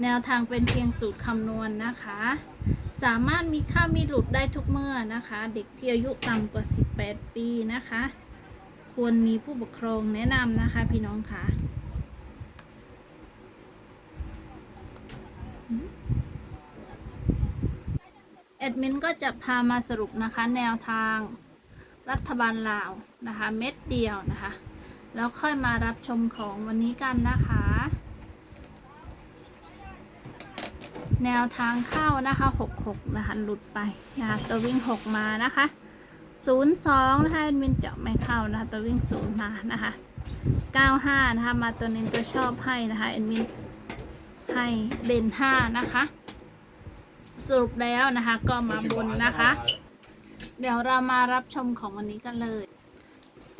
แนวทางเป็นเพียงสูตรคำนวณนะคะ สามารถมีค่ามีหลุดได้ทุกเมื่อนะคะ เด็กที่อายุต่ำกว่า 18 ปีนะคะ ควรมีผู้ปกครองแนะนำนะคะพี่น้องค่ะแอดมินก็จะพามาสรุปนะคะแนวทางรัฐบาลลาวนะคะ เม็ดเดียวนะคะ แล้วค่อยมารับชมของวันนี้กันนะคะ แนวทางเข้านะคะ66นะคะหลุดไปนะคะตัววิ่ง 6 มานะคะ02นะคะแอดมินเจาะไม่เข้านะคะตัววิ่ง 0 มานะคะ95นะคะมาตัวนึงตัวชอบให้นะคะแอดมินให้เด่น5นะคะสรุปแล้วนะคะก็มาบนนะคะ เดี๋ยวเรามารับชมของวันนี้กันเลย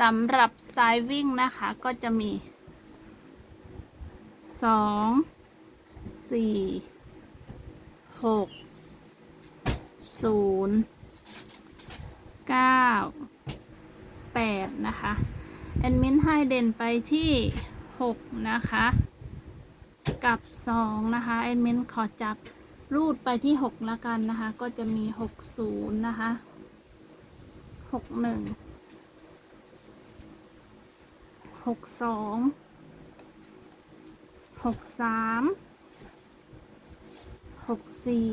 สำหรับสายวิ่งนะคะก็จะมีสองสี่ หกศูนย์เก้าแปดนะคะแอดมินให้เด่นไปที่หกนะคะ กับสองนะคะแอดมินขอจับรูดไปที่หกล้วกันนะคะ ก็จะมีหกศูนย์นะคะหกหนึ่งหกสองหกสาม กสี่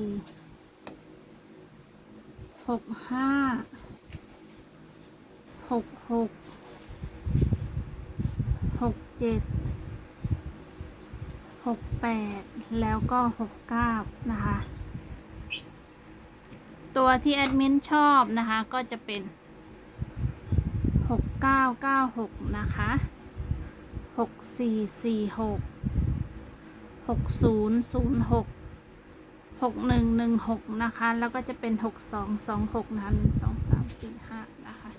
หกห้าหกหกหกเจ็ดหกแปดแล้วก็หกเก้านะคะ ตัวที่แอดมินชอบนะคะ ก็จะเป็นหกเก้าเก้าหกนะคะหกสี่สี่หกหกศูนย์ศูนย์หก หกหนึ่งหนึ่งหกนะคะ แล้วก็จะเป็นหกสองสองหกนะคะหนึ่งสองสามสี่ห้านะคะ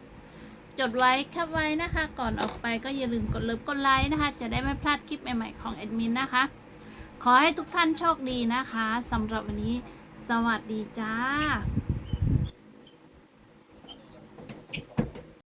จดไว้แคปไว้นะคะ ก่อนออกไปก็อย่าลืมกดเลิฟกดไลค์นะคะ จะได้ไม่พลาดคลิปใหม่ๆของแอดมินนะคะ ขอให้ทุกท่านโชคดีนะคะสำหรับวันนี้ สวัสดีจ้า